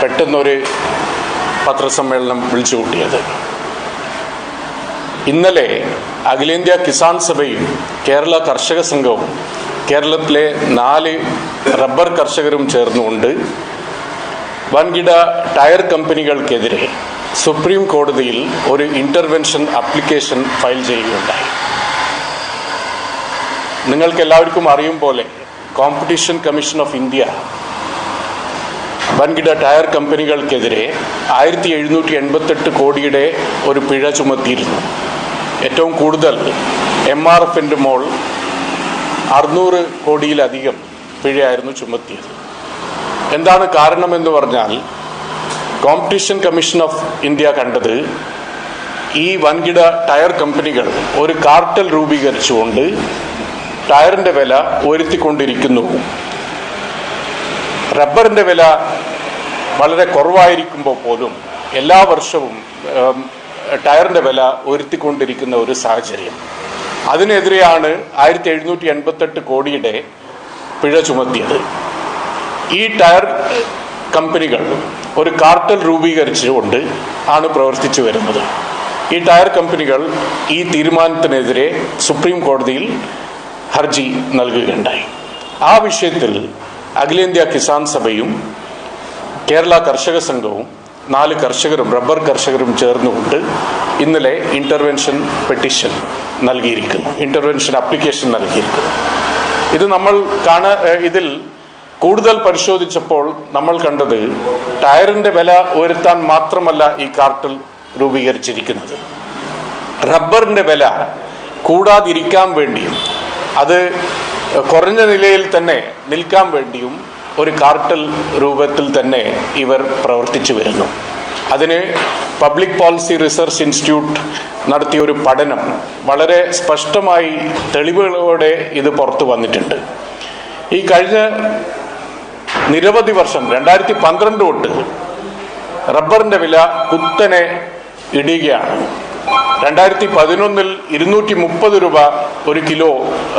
പെട്ടെന്നൊരു പത്രസമ്മേളനം വിളിച്ചു കൂട്ടിയത്. ഇന്നലെ അഖിലേന്ത്യാ കിസാൻ സഭയും കേരള കർഷക സംഘവും കേരളത്തിലെ നാല് റബ്ബർ കർഷകരും ചേർന്നുകൊണ്ട് വൻകിട ടയർ കമ്പനികൾക്കെതിരെ സുപ്രീം കോടതിയിൽ ഒരു ഇന്റർവെൻഷൻ അപ്ലിക്കേഷൻ ഫയൽ ചെയ്യുകയുണ്ടായി. നിങ്ങൾക്ക് എല്ലാവർക്കും അറിയും പോലെ കോമ്പറ്റീഷൻ കമ്മീഷൻ ഓഫ് ഇന്ത്യ വൻകിട ടയർ കമ്പനികൾക്കെതിരെ ആയിരത്തി എഴുന്നൂറ്റി എൺപത്തെട്ട് കോടിയുടെ ഒരു പിഴ ചുമത്തിയിരുന്നു. ഏറ്റവും കൂടുതൽ എം ആർ എഫിന്റെ മോൾ അറുന്നൂറ് കോടിയിലധികം പിഴയായിരുന്നു ചുമത്തിയത്. എന്താണ് കാരണമെന്ന് പറഞ്ഞാൽ കോമ്പറ്റീഷൻ കമ്മീഷൻ ഓഫ് ഇന്ത്യ കണ്ടത് ഈ വൻകിട ടയർ കമ്പനികൾ ഒരു കാർട്ടൽ രൂപീകരിച്ചുകൊണ്ട് ടയറിന്റെ വില ഉയർത്തിക്കൊണ്ടിരിക്കുന്നു. റബ്ബറിന്റെ വില വളരെ കുറവായിരിക്കുമ്പോൾ പോലും എല്ലാ വർഷവും ടയറിന്റെ വില ഉയർത്തിക്കൊണ്ടിരിക്കുന്ന ഒരു സാഹചര്യം. അതിനെതിരെയാണ് ആയിരത്തി എഴുന്നൂറ്റി എൺപത്തെട്ട് കോടിയുടെ പിഴ ചുമത്തിയത്. ഈ ടയർ കമ്പനികൾ ഒരു കാർട്ടൽ രൂപീകരിച്ചുകൊണ്ട് ആണ് പ്രവർത്തിച്ചു വരുന്നത്. ഈ ടയർ കമ്പനികൾ ഈ തീരുമാനത്തിനെതിരെ സുപ്രീം കോടതിയിൽ ഹർജി നൽകുകയുണ്ടായി. ആ വിഷയത്തിൽ അഖിലേന്ത്യാ കിസാൻ സഭയും കേരള കർഷക സംഘവും നാല് കർഷകരും റബ്ബർ കർഷകരും ചേർന്നുകൊണ്ട് ഇന്നലെ ഇന്റർവെൻഷൻ പെറ്റീഷൻ നൽകിയിരിക്കുന്നു. ഇന്റർവെൻഷൻ അപ്ലിക്കേഷൻ നൽകിയിരിക്കുന്നു. ഇത് നമ്മൾ കാണ ഇതിൽ കൂടുതൽ പരിശോധിച്ചപ്പോൾ നമ്മൾ കണ്ടത് ടയറിന്റെ വില ഉയർത്താൻ മാത്രമല്ല ഈ കാർട്ടിൽ രൂപീകരിച്ചിരിക്കുന്നത്. റബ്ബറിന്റെ വില കൂടാതിരിക്കാൻ വേണ്ടിയും അത് കുറഞ്ഞ നിലയിൽ തന്നെ നിൽക്കാൻ വേണ്ടിയും ഒരു കാർട്ടൽ രൂപത്തിൽ തന്നെ ഇവർ പ്രവർത്തിച്ചു വരുന്നു. അതിന് പബ്ലിക് പോളിസി റിസർച്ച് ഇൻസ്റ്റിറ്റ്യൂട്ട് നടത്തിയ ഒരു പഠനം വളരെ സ്പഷ്ടമായി തെളിവുകളോടെ ഇത് പുറത്തു വന്നിട്ടുണ്ട്. ഈ കഴിഞ്ഞ നിരവധി വർഷം രണ്ടായിരത്തി പന്ത്രണ്ട് തൊട്ട് റബ്ബറിന്റെ വില കുത്തനെ ഇടിയുകയാണ്. രണ്ടായിരത്തി പതിനൊന്നിൽ ഇരുന്നൂറ്റി മുപ്പത് രൂപ ഒരു കിലോ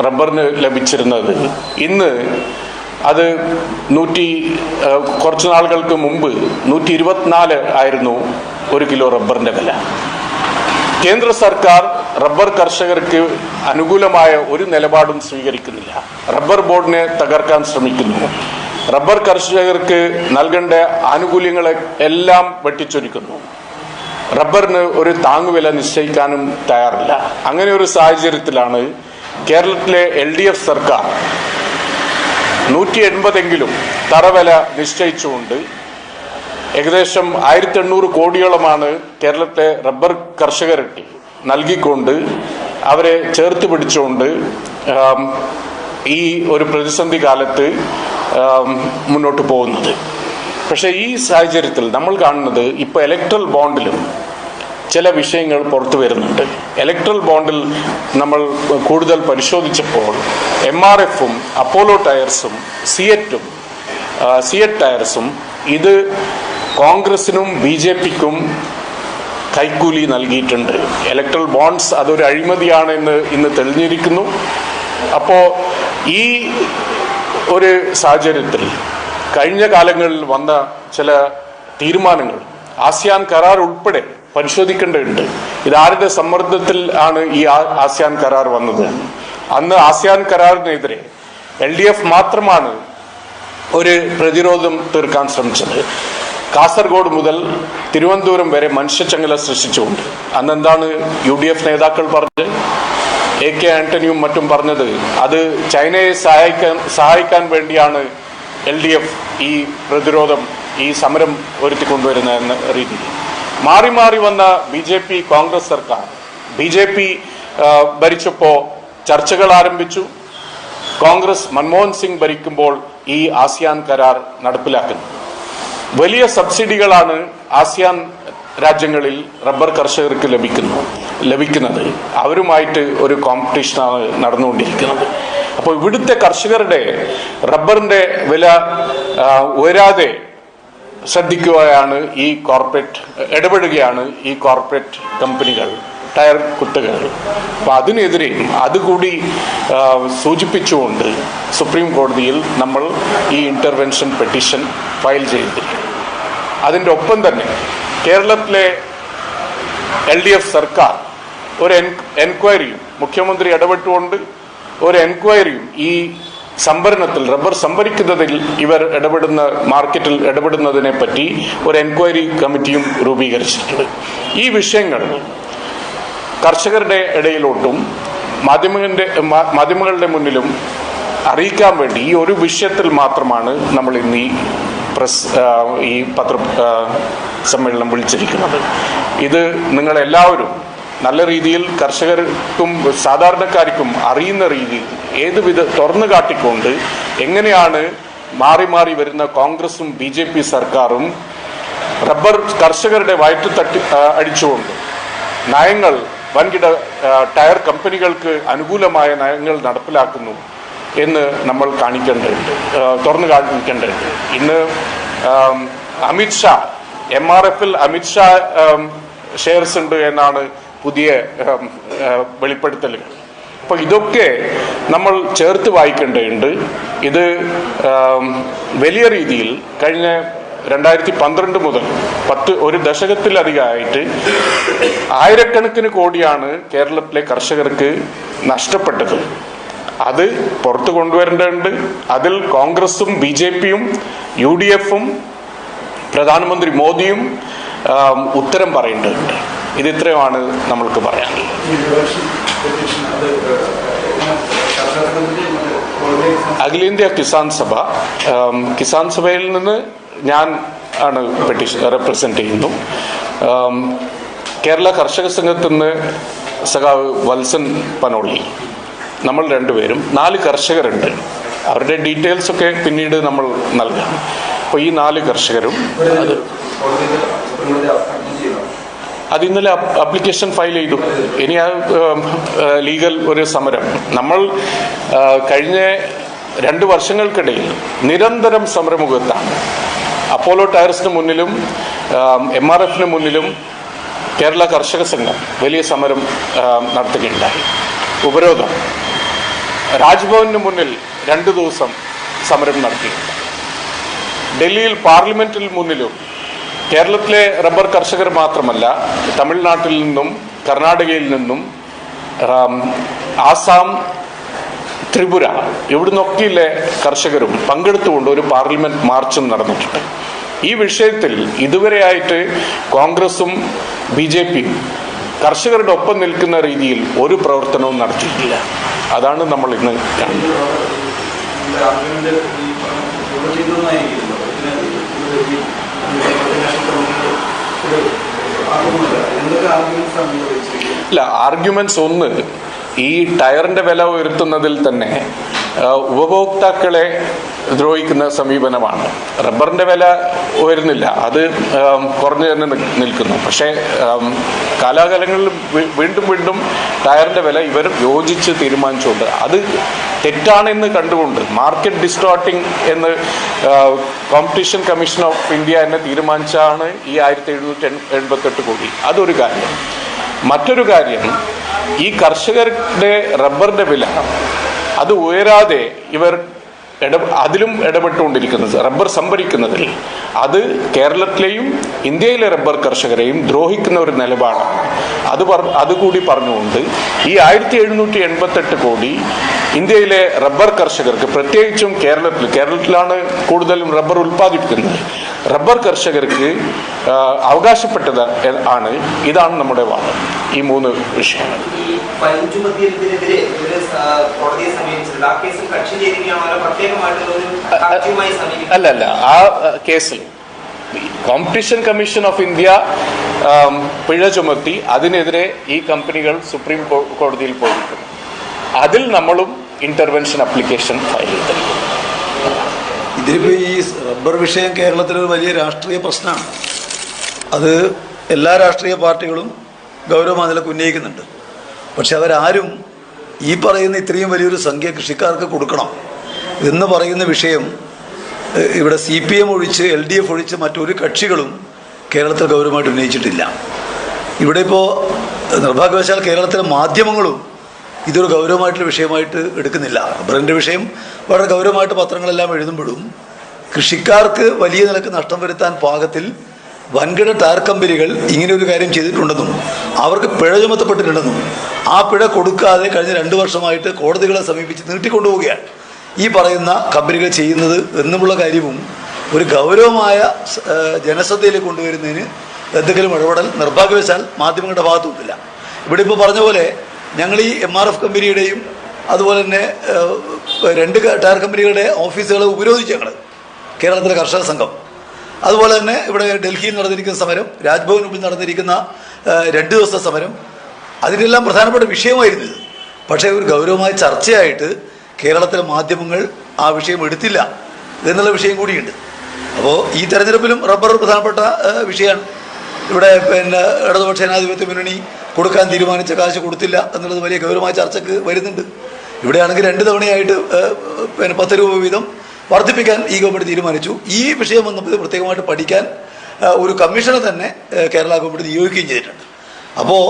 റബ്ബറിന് ലഭിച്ചിരുന്നത്. ഇന്ന് അത് നൂറ്റി കുറച്ച് നാളുകൾക്ക് മുമ്പ് നൂറ്റി ഇരുപത്തിനാല് ആയിരുന്നു ഒരു കിലോ റബ്ബറിന്റെ വില. കേന്ദ്ര സർക്കാർ റബ്ബർ കർഷകർക്ക് അനുകൂലമായ ഒരു നിലപാടും സ്വീകരിക്കുന്നില്ല. റബ്ബർ ബോർഡിനെ തകർക്കാൻ ശ്രമിക്കുന്നു. റബ്ബർ കർഷകർക്ക് നൽകേണ്ട ആനുകൂല്യങ്ങളെ എല്ലാം വെട്ടിച്ചൊരുക്കുന്നു. റബ്ബറിന് ഒരു താങ്ങുവില നിശ്ചയിക്കാനും തയ്യാറില്ല. അങ്ങനെ ഒരു സാഹചര്യത്തിലാണ് കേരളത്തിലെ എൽ സർക്കാർ നൂറ്റി എൺപതെങ്കിലും തറവില നിശ്ചയിച്ചുകൊണ്ട് ഏകദേശം ആയിരത്തി എണ്ണൂറ് കോടിയോളമാണ് കേരളത്തെ റബ്ബർ കർഷകർക്ക് നൽകിക്കൊണ്ട് അവരെ ചേർത്ത് പിടിച്ചുകൊണ്ട് ഈ ഒരു പ്രതിസന്ധി കാലത്ത് മുന്നോട്ട് പോകുന്നത്. പക്ഷേ ഈ സാഹചര്യത്തിൽ നമ്മൾ കാണുന്നത് ഇപ്പോൾ ഇലക്ട്രൽ ബോണ്ടിലും ചില വിഷയങ്ങൾ പുറത്തു വരുന്നുണ്ട്. ഇലക്ട്രൽ ബോണ്ടിൽ നമ്മൾ കൂടുതൽ പരിശോധിച്ചപ്പോൾ എം ആർ എഫും അപ്പോളോ ടയർസും സിയറ്റും സിയറ്റ് ടയർസും ഇത് കോൺഗ്രസിനും ബി ജെ പിക്കും കൈക്കൂലി നൽകിയിട്ടുണ്ട്. ഇലക്ട്രൽ ബോണ്ട്സ് അതൊരു അഴിമതിയാണ് എന്ന് ഇന്ന് തെളിഞ്ഞിരിക്കുന്നു. അപ്പോൾ ഈ ഒരു സാഹചര്യത്തിൽ കഴിഞ്ഞ കാലങ്ങളിൽ വന്ന ചില തീരുമാനങ്ങൾ ആസിയാൻ കരാർ ഉൾപ്പെടെ പരിശോധിക്കേണ്ടതുണ്ട്. ഇത് ആരുടെ സമ്മർദ്ദത്തിൽ ആണ് ഈ ആസിയാൻ കരാർ വന്നത്? അന്ന് ആസിയാൻ കരാറിനെതിരെ എൽ ഡി എഫ് മാത്രമാണ് ഒരു പ്രതിരോധം തീർക്കാൻ ശ്രമിച്ചത്. കാസർഗോഡ് മുതൽ തിരുവനന്തപുരം വരെ മനുഷ്യച്ചങ്ങല സൃഷ്ടിച്ചുകൊണ്ട്. അന്ന് എന്താണ് യു ഡി എഫ് നേതാക്കൾ പറഞ്ഞത്? എ കെ ആന്റണിയും മറ്റും പറഞ്ഞത് അത് ചൈനയെ സഹായിക്കാൻ സഹായിക്കാൻ വേണ്ടിയാണ് എൽ ഡി എഫ് ഈ പ്രതിരോധം ഈ സമരം ഒരുത്തിക്കൊണ്ടുവരുന്നത് എന്ന രീതിയിൽ മാറി മാറി വന്ന ബി ജെ പി കോൺഗ്രസ് സർക്കാർ. ബി ജെ പി ഭരിച്ചപ്പോ ചർച്ചകൾ ആരംഭിച്ചു. കോൺഗ്രസ് മൻമോഹൻ സിംഗ് ഭരിക്കുമ്പോൾ ഈ ആസിയാൻ കരാർ നടപ്പിലാക്കുന്നു. വലിയ സബ്സിഡികളാണ് ആസിയാൻ രാജ്യങ്ങളിൽ റബ്ബർ കർഷകർക്ക് ലഭിക്കുന്നു ലഭിക്കുന്നത്. അവരുമായിട്ട് ഒരു കോമ്പറ്റീഷനാണ് നടന്നുകൊണ്ടിരിക്കുന്നത്. അപ്പോൾ ഇവിടുത്തെ കർഷകരുടെ റബ്ബറിന്റെ വില ഉയരാതെ ശ്രദ്ധിക്കുകയാണ് ഈ കോർപ്പറേറ്റ് ഇടപെടുകയാണ് ഈ കോർപ്പറേറ്റ് കമ്പനികൾ ടയർ കുത്തുകൾ. അപ്പൊ അതിനെതിരെ അതുകൂടി സൂചിപ്പിച്ചുകൊണ്ട് സുപ്രീം കോടതിയിൽ നമ്മൾ ഈ ഇന്റർവെൻഷൻ പെറ്റീഷൻ ഫയൽ ചെയ്തിരിക്കും അതിന്റെ ഒപ്പം തന്നെ കേരളത്തിലെ എൽ ഡി എഫ് സർക്കാർ ഒരു എൻ എൻക്വയറിയും മുഖ്യമന്ത്രി ഇടപെട്ടുകൊണ്ട് ഒരു എൻക്വയറിയും ഈ സംഭരണത്തിൽ റബ്ബർ സംഭരിക്കുന്നതിൽ ഇവർ ഇടപെടുന്ന മാർക്കറ്റിൽ ഇടപെടുന്നതിനെ പറ്റി ഒരു എൻക്വയറി കമ്മിറ്റിയും രൂപീകരിച്ചിട്ടുണ്ട്. ഈ വിഷയങ്ങൾ കർഷകരുടെ ഇടയിലോട്ടും മാധ്യമങ്ങളുടെ മാധ്യമങ്ങളുടെ മുന്നിലും അറിയിക്കാൻ വേണ്ടി ഈ ഒരു വിഷയത്തിൽ മാത്രമാണ് നമ്മൾ ഇന്ന് ഈ പ്രസ് ഈ പത്ര സമ്മേളനം വിളിച്ചിരിക്കുന്നത്. ഇത് നിങ്ങളെല്ലാവരും നല്ല രീതിയിൽ കർഷകർക്കും സാധാരണക്കാർക്കും അറിയുന്ന രീതിയിൽ ഏത് വിധ തുറന്നു കാട്ടിക്കൊണ്ട് എങ്ങനെയാണ് മാറി മാറി വരുന്ന കോൺഗ്രസും ബി ജെ പി സർക്കാരും റബ്ബർ കർഷകരുടെ വയറ്റ് തട്ടി അടിച്ചുകൊണ്ട് നയങ്ങൾ വൻകിട ടയർ കമ്പനികൾക്ക് അനുകൂലമായ നയങ്ങൾ നടപ്പിലാക്കുന്നു എന്ന് നമ്മൾ കാണിക്കേണ്ടതുണ്ട് തുറന്നു കാണിക്കേണ്ടതുണ്ട്. ഇന്ന് അമിത്ഷാ എം ആർ എഫിൽ അമിത്ഷാ ഷെയർസ് ഉണ്ട് എന്നാണ് പുതിയ വെളിപ്പെടുത്തലുകൾ അപ്പൊ ഇതൊക്കെ നമ്മൾ ചേർത്ത് വായിക്കേണ്ടതുണ്ട്. ഇത് വലിയ രീതിയിൽ കഴിഞ്ഞ രണ്ടായിരത്തി പന്ത്രണ്ട് മുതൽ പത്ത് ഒരു ദശകത്തിലധികമായിട്ട് ആയിരക്കണക്കിന് കോടിയാണ് കേരളത്തിലെ കർഷകർക്ക് നഷ്ടപ്പെട്ടത്. അത് പുറത്തു കൊണ്ടുവരേണ്ടതുണ്ട്. അതിൽ കോൺഗ്രസും ബി ജെ പിയും യു ഡി എഫും പ്രധാനമന്ത്രി മോദിയും ഉത്തരം പറയേണ്ടതുണ്ട്. ഇത് ഇത്രയുമാണ് നമ്മൾക്ക് പറയാനുള്ളത്. അഖിലേന്ത്യാ കിസാൻ സഭ കിസാൻ സഭയിൽ നിന്ന് ഞാൻ ആണ് പെറ്റീഷൻ റെപ്രസെന്റ് ചെയ്യുന്നു. കേരള കർഷക സംഘത്തിൽ നിന്ന് സഖാവ് വത്സൻ പനോളി നമ്മൾ രണ്ടുപേരും നാല് കർഷകരുണ്ട്. അവരുടെ ഡീറ്റെയിൽസ് ഒക്കെ പിന്നീട് നമ്മൾ നൽകാം. അപ്പോൾ ഈ നാല് കർഷകരും കോടതിയിൽ സുപ്രീം കോടതി അഡ്മിറ്റ് ചെയ്യണം അത് ഇന്നലെ അപ്ലിക്കേഷൻ ഫയൽ ചെയ്തു. ഇനി ആ ലീഗൽ ഒരു സമരം. നമ്മൾ കഴിഞ്ഞ രണ്ട് വർഷങ്ങൾക്കിടയിൽ നിരന്തരം സമരമുഖത്താണ്. അപ്പോളോ ടയർസിന് മുന്നിലും എം ആർ എഫിന് മുന്നിലും കേരള കർഷക സംഘം വലിയ സമരം നടത്തുകയുണ്ടായി. ഉപരോധം. രാജ്ഭവന് മുന്നിൽ രണ്ട് ദിവസം സമരം നടത്തിയിട്ടുണ്ട്. ഡൽഹിയിൽ പാർലമെന്റിൽ മുന്നിലും കേരളത്തിലെ റബ്ബർ കർഷകർ മാത്രമല്ല തമിഴ്നാട്ടിൽ നിന്നും കർണാടകയിൽ നിന്നും ആസാം ത്രിപുര ഇവിടുന്നൊക്കെയുള്ള കർഷകരും പങ്കെടുത്തുകൊണ്ട് ഒരു പാർലമെന്റ് മാർച്ചും നടന്നിട്ടുണ്ട്. ഈ വിഷയത്തിൽ ഇതുവരെയായിട്ട് കോൺഗ്രസും ബി ജെ പിയും കർഷകരുടെ ഒപ്പം നിൽക്കുന്ന രീതിയിൽ ഒരു പ്രവർത്തനവും നടത്തിയിട്ടില്ല. അതാണ് നമ്മൾ ഇന്ന് കാണുന്നത്. ഇല്ല ആർഗ്യുമെന്റ്സ് ഒന്ന്. ഈ ടയറിന്റെ വില ഉയർത്തുന്നതിൽ തന്നെ ഉപഭോക്താക്കളെ ദ്രോഹിക്കുന്ന സമീപനമാണ്. റബ്ബറിന്റെ വില ഉയരുന്നില്ല. അത് കുറഞ്ഞു തന്നെ നിൽക്കുന്നു. പക്ഷേ കാലാകാലങ്ങളിൽ വീണ്ടും വീണ്ടും ടയറിന്റെ വില ഇവർ യോജിച്ച് തീരുമാനിച്ചുകൊണ്ട് അത് തെറ്റാണെന്ന് കണ്ടുകൊണ്ട് മാർക്കറ്റ് ഡിസ്റ്റോർട്ടിംഗ് എന്ന് കോമ്പറ്റീഷൻ കമ്മീഷൻ ഓഫ് ഇന്ത്യ എന്നെ തീരുമാനിച്ചാണ് ഈ ആയിരത്തി എഴുന്നൂറ്റി എൺപത്തെട്ട് കോടി. അതൊരു കാര്യം. മറ്റൊരു കാര്യം ഈ കർഷകരുടെ റബ്ബറിന്റെ വില അത് ഉയരാതെ ഇവർ അതിലും ഇടപെട്ടുകൊണ്ടിരിക്കുന്നത് റബ്ബർ സംഭരിക്കുന്നതിൽ. അത് കേരളത്തിലെയും ഇന്ത്യയിലെ റബ്ബർ കർഷകരെയും ദ്രോഹിക്കുന്ന ഒരു നിലപാടാണ്. അത് പറ അതുകൂടി പറഞ്ഞുകൊണ്ട് ഈ ആയിരത്തി എഴുന്നൂറ്റി എൺപത്തെട്ട് കോടി ഇന്ത്യയിലെ റബ്ബർ കർഷകർക്ക് പ്രത്യേകിച്ചും കേരളത്തിൽ കേരളത്തിലാണ് കൂടുതലും റബ്ബർ ഉൽപ്പാദിപ്പിക്കുന്നത്. റബ്ബർ കർഷകർക്ക് അവകാശപ്പെട്ടത് ആണ്. ഇതാണ് നമ്മുടെ വാദം. ഈ മൂന്ന് വിഷയങ്ങൾ. അല്ല അല്ല. ആ, കേസിൽ കോമ്പറ്റീഷൻ കമ്മീഷൻ ഓഫ് ഇന്ത്യ പിഴ ചുമത്തി അതിനെതിരെ ഈ കമ്പനികൾ സുപ്രീം കോടതിയിൽ പോയിട്ടുണ്ട് അതിൽ നമ്മളും ഇന്റർവെൻഷൻ അപ്ലിക്കേഷൻ ഫയൽ ചെയ്തിട്ടുണ്ട് ഇതിലിപ്പോൾ ഈ റബ്ബർ വിഷയം കേരളത്തിലൊരു വലിയ രാഷ്ട്രീയ പ്രശ്നമാണ്. അത് എല്ലാ രാഷ്ട്രീയ പാർട്ടികളും ഗൗരവം അതിലൊക്കെ ഉന്നയിക്കുന്നുണ്ട്. പക്ഷെ അവരാരും ഈ പറയുന്ന ഇത്രയും വലിയൊരു സംഖ്യ കൃഷിക്കാർക്ക് കൊടുക്കണം എന്ന് പറയുന്ന വിഷയം ഇവിടെ സി പി എം ഒഴിച്ച് എൽ ഡി എഫ് ഒഴിച്ച് മറ്റൊരു കക്ഷികളും കേരളത്തിൽ ഗൗരവമായിട്ട് ഉന്നയിച്ചിട്ടില്ല. ഇവിടെ ഇപ്പോൾ നിർഭാഗ്യവശാൽ കേരളത്തിലെ മാധ്യമങ്ങളും ഇതൊരു ഗൗരവമായിട്ടുള്ള വിഷയമായിട്ട് എടുക്കുന്നില്ല. റബ്ബറിന്റെ വിഷയം വളരെ ഗൗരവമായിട്ട് പത്രങ്ങളെല്ലാം എഴുതുമ്പോഴും കൃഷിക്കാർക്ക് വലിയ നിലയ്ക്ക് നഷ്ടം വരുത്താൻ പാകത്തിൽ വൻകിട ടയർ കമ്പനികൾ ഇങ്ങനെ ഒരു കാര്യം ചെയ്തിട്ടുണ്ടെന്നും അവർക്ക് പിഴ ചുമത്തപ്പെട്ടിട്ടുണ്ടെന്നും ആ പിഴ കൊടുക്കാതെ കഴിഞ്ഞ രണ്ട് വർഷമായിട്ട് കോടതികളെ സമീപിച്ച് നീട്ടിക്കൊണ്ടുപോവുകയാണ്. ഈ പറയുന്ന കമ്പനികൾ ചെയ്യുന്നത് എന്നുമുള്ള കാര്യവും ഒരു ഗൗരവമായ ജനശ്രദ്ധയിലേക്ക് കൊണ്ടുവരുന്നതിന് എന്തെങ്കിലും ഇടപെടൽ നിർഭാഗ്യവശാൽ മാധ്യമങ്ങളുടെ ഭാഗത്തുമില്ല ഇവിടെ ഇപ്പോൾ പറഞ്ഞ പോലെ ഞങ്ങൾ ഈ എം ആർ എഫ് കമ്പനിയുടെയും അതുപോലെ തന്നെ രണ്ട് ടയർ കമ്പനികളുടെ ഓഫീസുകളെ ഉപരോധിച്ചു ഞങ്ങൾ കേരളത്തിലെ കർഷക സംഘം. അതുപോലെ തന്നെ ഇവിടെ ഡൽഹിയിൽ നടന്നിരിക്കുന്ന സമരം രാജ്ഭവന് മുമ്പിൽ നടന്നിരിക്കുന്ന രണ്ട് ദിവസത്തെ സമരം അതിനെല്ലാം പ്രധാനപ്പെട്ട വിഷയമായിരുന്നു ഇത്. പക്ഷേ ഒരു ഗൗരവമായ ചർച്ചയായിട്ട് കേരളത്തിലെ മാധ്യമങ്ങൾ ആ വിഷയം എടുത്തില്ല. എന്നുള്ള വിഷയം കൂടിയുണ്ട്. അപ്പോൾ ഈ തെരഞ്ഞെടുപ്പിലും റബ്ബർ പ്രധാനപ്പെട്ട വിഷയമാണ്. ഇവിടെ പിന്നെ ഇടതുപക്ഷ ജനാധിപത്യ മുന്നണി കൊടുക്കാൻ തീരുമാനിച്ച കാശ് കൊടുത്തില്ല എന്നുള്ളത് വലിയ ഗൗരവമായ ചർച്ചയ്ക്ക് വരുന്നുണ്ട്. ഇവിടെയാണെങ്കിൽ രണ്ട് തവണയായിട്ട് പിന്നെ പത്ത് രൂപ വീതം വർദ്ധിപ്പിക്കാൻ ഈ ഗവൺമെന്റ് തീരുമാനിച്ചു. ഈ വിഷയം വന്നപ്പോൾ പ്രത്യേകമായിട്ട് പഠിക്കാൻ ഒരു കമ്മീഷനെ തന്നെ കേരള ഗവൺമെന്റ് നിയോഗിക്കുകയും ചെയ്തിട്ടുണ്ട്. അപ്പോൾ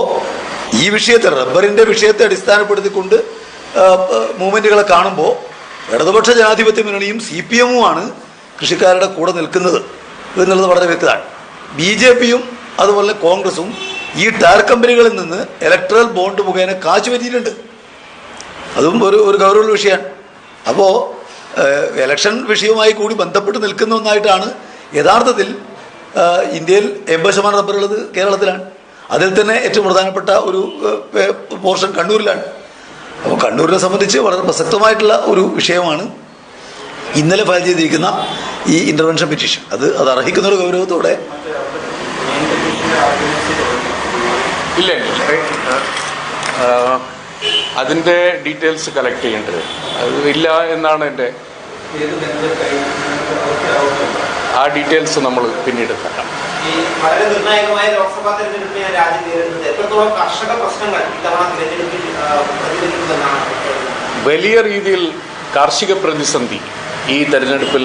ഈ വിഷയത്തെ റബ്ബറിന്റെ വിഷയത്തെ അടിസ്ഥാനപ്പെടുത്തിക്കൊണ്ട് മൂവ്മെന്റുകളെ കാണുമ്പോൾ ഇടതുപക്ഷ ജനാധിപത്യ മുന്നണിയും സി പി എമ്മുമാണ് കൃഷിക്കാരുടെ കൂടെ നിൽക്കുന്നത് എന്നുള്ളത് വളരെ വ്യക്തമാണ്. ബി ജെ പിയും അതുപോലെ കോൺഗ്രസും ഈ ടയർ കമ്പനികളിൽ നിന്ന് ഇലക്ട്രൽ ബോണ്ട് മുഖേന കാശ് പറ്റിയിട്ടുണ്ട് അതും ഒരു ഒരു ഗൗരവമുള്ള വിഷയമാണ്. അപ്പോൾ ഇലക്ഷൻ വിഷയവുമായി കൂടി ബന്ധപ്പെട്ട് നിൽക്കുന്ന ഒന്നായിട്ടാണ് യഥാർത്ഥത്തിൽ ഇന്ത്യയിൽ എൺപത് ശതമാനം റബ്ബറുള്ളത് കേരളത്തിലാണ്. അതിൽ തന്നെ ഏറ്റവും പ്രധാനപ്പെട്ട ഒരു പോർഷൻ കണ്ണൂരിലാണ്. അപ്പോൾ കണ്ണൂരിനെ സംബന്ധിച്ച് വളരെ പ്രസക്തമായിട്ടുള്ള ഒരു വിഷയമാണ് ഇന്നലെ ഫയൽ ചെയ്തിരിക്കുന്ന ഈ ഇന്റർവെൻഷൻ പെറ്റീഷൻ അത് അത് അർഹിക്കുന്ന ഒരു ഗൗരവത്തോടെ ഇല്ല? അതിന്റെ ഡീറ്റെയിൽസ് കളക്ട് ചെയ്യേണ്ടത്. അത് ഇല്ല എന്നാണ് എന്റെ ആ ഡീറ്റെയിൽസ് നമ്മൾ പിന്നീട് തരാം വളരെ നിർണായകമായ ലോക്സഭാ തെരഞ്ഞെടുപ്പിനെ രാജ്യം നേരിടുന്നത് എത്രത്തോളം കർഷക പ്രശ്നങ്ങൾ ഇത്തവണ തിരഞ്ഞെടുപ്പിൽ ആ, വലിയ രീതിയിൽ കാർഷിക പ്രതിസന്ധി ഈ തെരഞ്ഞെടുപ്പിൽ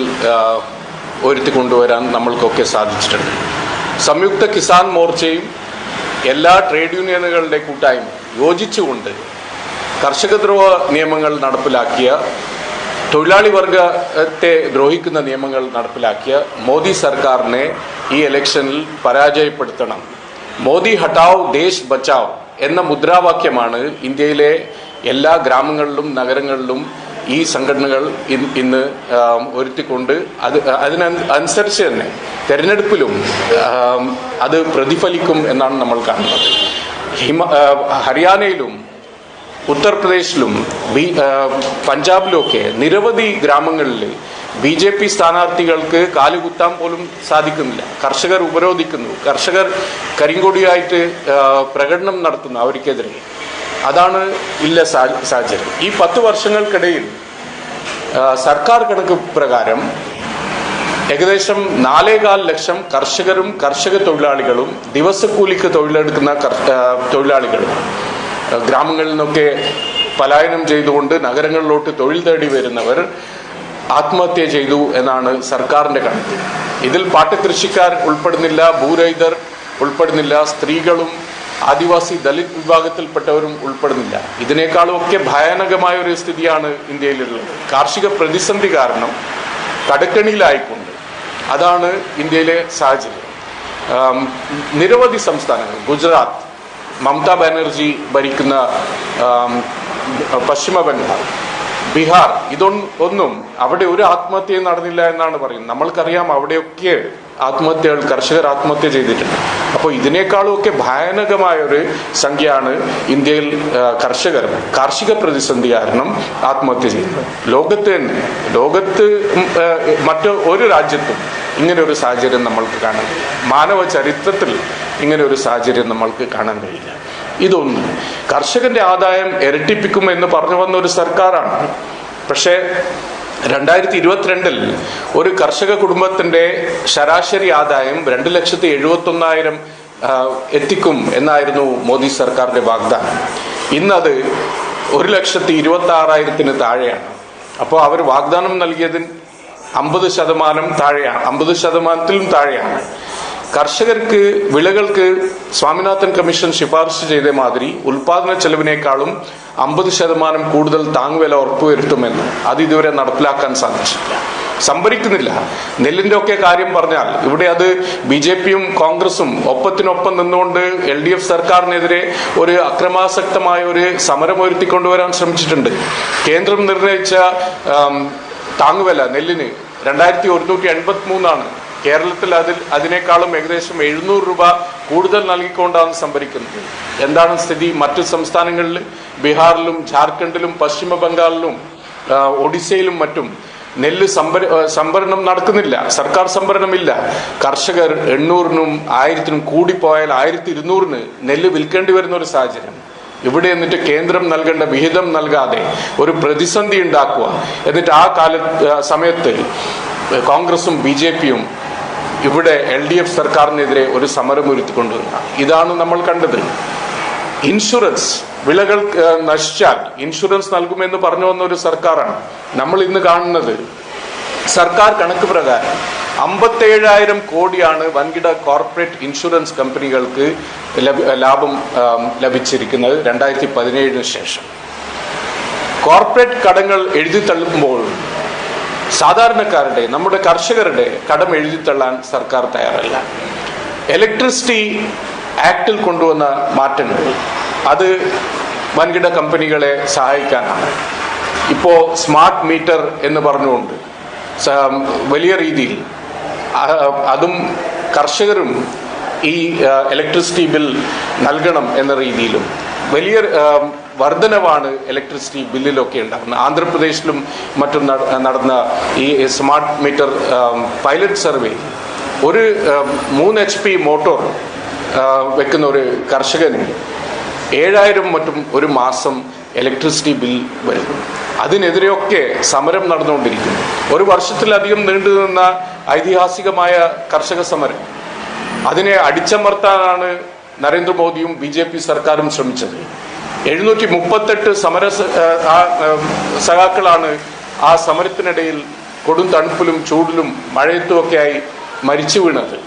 കൊണ്ടുവരാൻ നമ്മൾക്കൊക്കെ സാധിച്ചിട്ടുണ്ട്. സംയുക്ത കിസാൻ മോർച്ചയും എല്ലാ ട്രേഡ് യൂണിയനുകളുടെ കൂട്ടായ്മ യോജിച്ചുകൊണ്ട് കർഷകദ്രോഹ നിയമങ്ങൾ നടപ്പിലാക്കിയ തൊഴിലാളി വർഗത്തെ ദ്രോഹിക്കുന്ന നിയമങ്ങൾ നടപ്പിലാക്കിയ മോദി സർക്കാരിനെ ഈ ഇലക്ഷനിൽ പരാജയപ്പെടുത്തണം. മോദി ഹട്ടാവ് ദേശ് ബച്ചാവ് എന്ന മുദ്രാവാക്യമാണ് ഇന്ത്യയിലെ എല്ലാ ഗ്രാമങ്ങളിലും നഗരങ്ങളിലും ഈ സംഘടനകൾ ഇന്ന് ഒരുത്തിക്കൊണ്ട് അത് അതിന് അനുസരിച്ച് തന്നെ തെരഞ്ഞെടുപ്പിലും അത് പ്രതിഫലിക്കും എന്നാണ് നമ്മൾ കാണുന്നത്. ഹിമ ഹരിയാനയിലും ഉത്തർപ്രദേശിലും ബി പഞ്ചാബിലുമൊക്കെ നിരവധി ഗ്രാമങ്ങളിൽ ബി ജെ പി സ്ഥാനാർത്ഥികൾക്ക് കാലുകുത്താൻ പോലും സാധിക്കുന്നില്ല. കർഷകർ ഉപരോധിക്കുന്നു. കർഷകർ കരിങ്കൊടിയായിട്ട് പ്രകടനം നടത്തുന്നു അവർക്കെതിരെ. അതാണ് ഇല്ല സാഹചര്യം. ഈ പത്ത് വർഷങ്ങൾക്കിടയിൽ സർക്കാർ കണക്ക് പ്രകാരം ഏകദേശം നാലേകാൽ ലക്ഷം കർഷകരും കർഷക തൊഴിലാളികളും ദിവസക്കൂലിക്ക് തൊഴിലെടുക്കുന്ന തൊഴിലാളികളും ഗ്രാമങ്ങളിൽ നിന്നൊക്കെ പലായനം ചെയ്തുകൊണ്ട് നഗരങ്ങളിലോട്ട് തൊഴിൽ തേടി വരുന്നവർ ആത്മഹത്യ ചെയ്തു എന്നാണ് സർക്കാരിന്റെ കണക്ക്. ഇതിൽ പാട്ടകൃഷിക്കാർ ഉൾപ്പെടുന്നില്ല ഭൂരഹിതർ ഉൾപ്പെടുന്നില്ല സ്ത്രീകളും ആദിവാസി ദലിത് വിഭാഗത്തിൽപ്പെട്ടവരും ഉൾപ്പെടുന്നില്ല. ഇതിനേക്കാളും ഒക്കെ ഭയാനകമായ ഒരു സ്ഥിതിയാണ് ഇന്ത്യയിലുള്ളത്. കാർഷിക പ്രതിസന്ധി കാരണം കടക്കണിയിലായിക്കൊണ്ട് അതാണ് ഇന്ത്യയിലെ സാഹചര്യം. നിരവധി സംസ്ഥാനങ്ങൾ ഗുജറാത്ത് മമതാ ബാനർജി ഭരിക്കുന്ന പശ്ചിമ ബംഗാൾ ബീഹാർ ഇതൊന്നും അവിടെ ഒരു ആത്മഹത്യയും നടന്നില്ല എന്നാണ് പറയുന്നത്. നമ്മൾക്കറിയാം അവിടെയൊക്കെ ആത്മഹത്യകൾ കർഷകർ ആത്മഹത്യ ചെയ്തിട്ടുണ്ട്. അപ്പോൾ ഇതിനേക്കാളും ഒക്കെ ഭയാനകമായ ഒരു സംഖ്യയാണ് ഇന്ത്യയിൽ കർഷകർ കാർഷിക പ്രതിസന്ധി കാരണം ആത്മഹത്യ ചെയ്യുന്നത്. ലോകത്ത് തന്നെ ലോകത്ത് മറ്റു ഒരു രാജ്യത്തും ഇങ്ങനെ ഒരു സാഹചര്യം നമ്മൾക്ക് കാണാൻ മാനവ ചരിത്രത്തിൽ ഇങ്ങനെ ഒരു സാഹചര്യം നമ്മൾക്ക് കാണാൻ കഴിയില്ല. ഇതൊന്ന്. കർഷകന്റെ ആദായം ഇരട്ടിപ്പിക്കും എന്ന് പറഞ്ഞു വന്ന ഒരു സർക്കാരാണ്. പക്ഷേ രണ്ടായിരത്തി ഇരുപത്തിരണ്ടിൽ ഒരു കർഷക കുടുംബത്തിന്റെ ശരാശരി ആദായം രണ്ട് ലക്ഷത്തി എഴുപത്തി ഒന്നായിരം എത്തിക്കും എന്നായിരുന്നു മോദി സർക്കാരിന്റെ വാഗ്ദാനം. ഇന്നത് ഒരു ലക്ഷത്തി ഇരുപത്തി ആറായിരത്തിന് താഴെയാണ്. അപ്പോൾ അവർ വാഗ്ദാനം നൽകിയതിന് അമ്പത് ശതമാനം താഴെയാണ്. അമ്പത് ശതമാനത്തിലും താഴെയാണ്. കർഷകർക്ക് വിളകൾക്ക് സ്വാമിനാഥൻ കമ്മീഷൻ ശുപാർശ ചെയ്ത മാതിരി ഉൽപാദന ചെലവിനേക്കാളും അമ്പത് ശതമാനം കൂടുതൽ താങ്ങുവില ഉറപ്പുവരുത്തുമെന്ന് അത് ഇതുവരെ നടപ്പിലാക്കാൻ സാധിച്ചില്ല സംഭരിക്കുന്നില്ല. നെല്ലിന്റെ ഒക്കെ കാര്യം പറഞ്ഞാൽ ഇവിടെ അത് ബി ജെ പിയും കോൺഗ്രസും ഒപ്പത്തിനൊപ്പം നിന്നുകൊണ്ട് എൽ ഡി എഫ് സർക്കാരിനെതിരെ ഒരു അക്രമാസക്തമായ ഒരു സമരം ഉയർത്തിക്കൊണ്ടുവരാൻ ശ്രമിച്ചിട്ടുണ്ട്. കേന്ദ്രം നിർണയിച്ച താങ്ങുവില നെല്ലിന് രണ്ടായിരത്തി ഒരുന്നൂറ്റി എൺപത്തി മൂന്നാണ് കേരളത്തിൽ അതിൽ അതിനേക്കാളും ഏകദേശം എഴുന്നൂറ് രൂപ കൂടുതൽ നൽകിക്കൊണ്ടാണ് സംഭരിക്കുന്നത്. എന്താണ് സ്ഥിതി? മറ്റു സംസ്ഥാനങ്ങളിൽ ബീഹാറിലും ജാർഖണ്ഡിലും പശ്ചിമ ബംഗാളിലും ഒഡീസയിലും മറ്റും നെല്ല് സംഭര സംഭരണം നടക്കുന്നില്ല. സർക്കാർ സംഭരണമില്ല. കർഷകർ എണ്ണൂറിനും ആയിരത്തിനും പോയാൽ ആയിരത്തി ഇരുന്നൂറിന് നെല്ല് വിൽക്കേണ്ടി വരുന്ന ഒരു സാഹചര്യം. ഇവിടെ എന്നിട്ട് കേന്ദ്രം നൽകേണ്ട വിഹിതം നൽകാതെ ഒരു പ്രതിസന്ധി ഉണ്ടാക്കുക. എന്നിട്ട് ആ കാല സമയത്ത് കോൺഗ്രസും ബി ജെ പിയും ഇവിടെ എൽ ഡി എഫ് സർക്കാരിനെതിരെ ഒരു സമരം ഉയർത്തിക്കൊണ്ടുവന്ന ഇതാണ് നമ്മൾ കണ്ടത്. ഇൻഷുറൻസ് വിളകൾ നശിച്ചാൽ ഇൻഷുറൻസ് നൽകുമെന്ന് പറഞ്ഞു വന്ന ഒരു സർക്കാരാണ്. നമ്മൾ ഇന്ന് കാണുന്നത് സർക്കാർ കണക്ക് പ്രകാരം അമ്പത്തേഴായിരം കോടിയാണ് വൻകിട കോർപ്പറേറ്റ് ഇൻഷുറൻസ് കമ്പനികൾക്ക് ലാഭം ലഭിച്ചിരിക്കുന്നത് രണ്ടായിരത്തി പതിനേഴിന് ശേഷം. കോർപ്പറേറ്റ് കടങ്ങൾ എഴുതി തള്ളുമ്പോൾ സാധാരണക്കാരുടെ നമ്മുടെ കർഷകരുടെ കടം എഴുതി തള്ളാൻ സർക്കാർ തയ്യാറല്ല. ഇലക്ട്രിസിറ്റി ആക്ടിൽ കൊണ്ടുവന്ന മാറ്റങ്ങൾ അത് വൻകിട കമ്പനികളെ സഹായിക്കാനാണ്. ഇപ്പോൾ സ്മാർട്ട് മീറ്റർ എന്ന് പറഞ്ഞുകൊണ്ട് വലിയ രീതിയിൽ അതും കർഷകരും ഈ ഇലക്ട്രിസിറ്റി ബിൽ നൽകണം എന്ന രീതിയിലും വലിയ വർധനവാണ് ഇലക്ട്രിസിറ്റി ബില്ലിലൊക്കെ ഉണ്ടാകുന്നത്. ആന്ധ്രാപ്രദേശിലും മറ്റും നടന്ന ഈ സ്മാർട്ട് മീറ്റർ പൈലറ്റ് സർവേ ഒരു മൂന്ന് എച്ച് പി മോട്ടോർ വെക്കുന്ന ഒരു കർഷകന് ഏഴായിരം മറ്റും ഒരു മാസം ഇലക്ട്രിസിറ്റി ബിൽ വരും. അതിനെതിരെയൊക്കെ സമരം നടന്നുകൊണ്ടിരിക്കുന്നു. ഒരു വർഷത്തിലധികം നീണ്ടു നിന്ന ഐതിഹാസികമായ കർഷക സമരം. അതിനെ അടിച്ചമർത്താനാണ് നരേന്ദ്രമോദിയും ബി സർക്കാരും ശ്രമിച്ചത്. എഴുന്നൂറ്റി മുപ്പത്തെട്ട് സമര സഖാക്കളാണ് ആ സമരത്തിനിടയിൽ കൊടും തണുപ്പിലും ചൂടിലും മഴയത്തുമൊക്കെയായി മരിച്ചു വീണത്.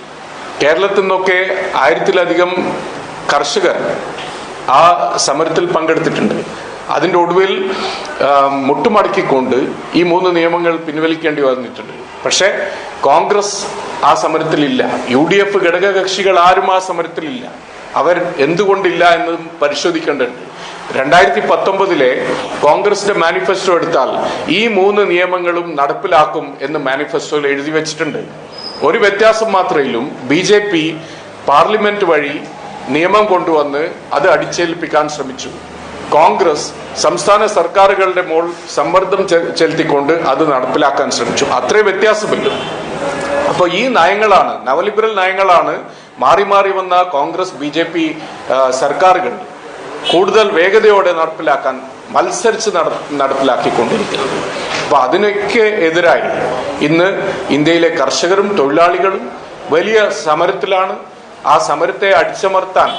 കേരളത്തിൽ നിന്നൊക്കെ ആയിരത്തിലധികം കർഷകർ ആ സമരത്തിൽ പങ്കെടുത്തിട്ടുണ്ട്. അതിന്റെ ഒടുവിൽ മുട്ടുമടക്കിക്കൊണ്ട് ഈ മൂന്ന് നിയമങ്ങൾ പിൻവലിക്കേണ്ടി വന്നിട്ടുണ്ട്. പക്ഷേ കോൺഗ്രസ് ആ സമരത്തിലില്ല. യു ഡി എഫ് ഘടകകക്ഷികൾ ആരും ആ സമരത്തിലില്ല. അവർ എന്തുകൊണ്ടില്ല എന്നതും പരിശോധിക്കേണ്ടതുണ്ട്. രണ്ടായിരത്തി പത്തൊമ്പതിലെ കോൺഗ്രസിന്റെ മാനിഫെസ്റ്റോ എടുത്താൽ ഈ മൂന്ന് നിയമങ്ങളും നടപ്പിലാക്കും എന്ന് മാനിഫെസ്റ്റോയിൽ എഴുതി വെച്ചിട്ടുണ്ട്. ഒരു വ്യത്യാസം മാത്രയിലും ബി ജെ പി പാർലമെന്റ് വഴി നിയമം കൊണ്ടുവന്ന് അത് അടിച്ചേൽപ്പിക്കാൻ ശ്രമിച്ചു. കോൺഗ്രസ് സംസ്ഥാന സർക്കാരുകളുടെ മോൾ സമ്മർദ്ദം ചെലുത്തിക്കൊണ്ട് അത് നടപ്പിലാക്കാൻ ശ്രമിച്ചു. അത്രേ വ്യത്യാസമില്ല. അപ്പോൾ ഈ നയങ്ങളാണ് നവലിബറൽ നയങ്ങളാണ് മാറി മാറി വന്ന കോൺഗ്രസ് ബി സർക്കാരുകൾ കൂടുതൽ വേഗതയോടെ നടപ്പിലാക്കാൻ മത്സരിച്ച് നട- നടപ്പിലാക്കിക്കൊണ്ടിരിക്കുന്നത് അപ്പൊ അതിനൊക്കെ എതിരായി ഇന്ന് ഇന്ത്യയിലെ കർഷകരും തൊഴിലാളികളും വലിയ സമരത്തിലാണ്. ആ സമരത്തെ അടിച്ചമർത്താൻ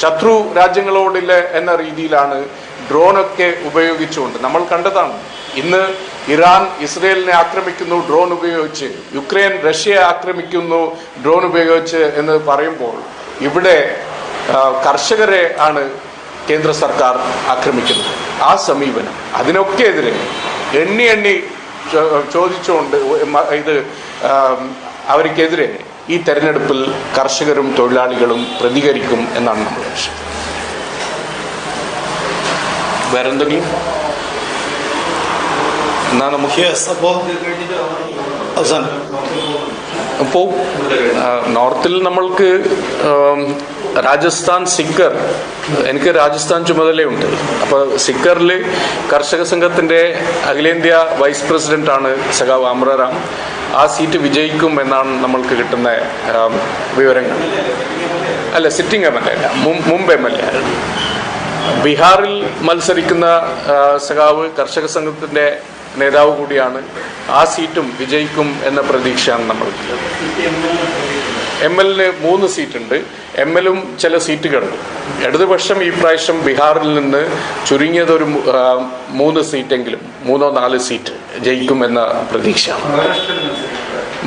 ശത്രു രാജ്യങ്ങളോടില്ല എന്ന രീതിയിലാണ് ഡ്രോണൊക്കെ ഉപയോഗിച്ചുകൊണ്ട്. നമ്മൾ കണ്ടതാണ്. ഇന്ന് ഇറാൻ ഇസ്രയേലിനെ ആക്രമിക്കുന്നു ഡ്രോൺ ഉപയോഗിച്ച്. യുക്രൈൻ റഷ്യയെ ആക്രമിക്കുന്നു ഡ്രോൺ ഉപയോഗിച്ച് എന്ന് പറയുമ്പോൾ ഇവിടെ കർഷകരെ ആണ് കേന്ദ്ര സർക്കാർ ആക്രമിക്കുന്നത് ആ സമീപനം. അതിനൊക്കെ എതിരെ എണ്ണി എണ്ണി ചോദിച്ചുകൊണ്ട് ഇത് അവർക്കെതിരെ ഈ തെരഞ്ഞെടുപ്പിൽ കർഷകരും തൊഴിലാളികളും പ്രതികരിക്കും എന്നാണ് നമ്മുടെ ലക്ഷ്യം. വേറെന്തെങ്കിലും? എന്നാ നമുക്ക് അപ്പോൾ അവസാനം. അപ്പോൾ നോർത്തിൽ നമ്മൾക്ക് രാജസ്ഥാൻ സിക്കർ എനിക്ക് രാജസ്ഥാൻ ചുമതലയുണ്ട് അപ്പോൾ സിക്കറിൽ കർഷക സംഘത്തിന്റെ അഖിലേന്ത്യാ വൈസ് പ്രസിഡന്റ് ആണ് സഖാവ് അമ്രറാം. ആ സീറ്റ് വിജയിക്കും എന്നാണ് നമ്മൾക്ക് കിട്ടുന്ന വിവരങ്ങൾ. അല്ല സിറ്റിംഗ് എം എൽ എ അല്ല എം എൽ എ ബീഹാറിൽ മത്സരിക്കുന്ന സഖാവ് കർഷക സംഘത്തിന്റെ നേതാവ് കൂടിയാണ്. ആ സീറ്റും വിജയിക്കും എന്ന പ്രതീക്ഷയാണ് നമ്മൾക്കുള്ളത്. എം എല്ലിന് മൂന്ന് സീറ്റുണ്ട്. എം എല്ലും ചില സീറ്റുകൾ ഇടതുപക്ഷം ഈ പ്രാവശ്യം ബീഹാറിൽ നിന്ന് ചുരുങ്ങിയത് ഒരു മൂന്ന് സീറ്റെങ്കിലും മൂന്നോ നാല് സീറ്റ് ജയിക്കുമെന്ന പ്രതീക്ഷ.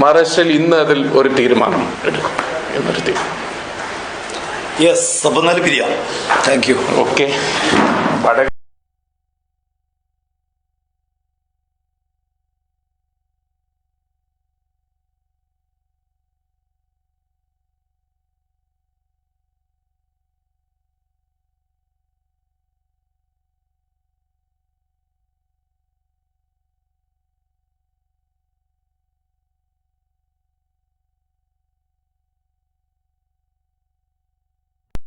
മഹാരാഷ്ട്രയിൽ ഇന്ന് അതിൽ ഒരു തീരുമാനം എടുക്കും എന്നൊരു തീരുമാനം യെസ് അപ്പം നല്ല പിരിയാം. Thank you okay വടക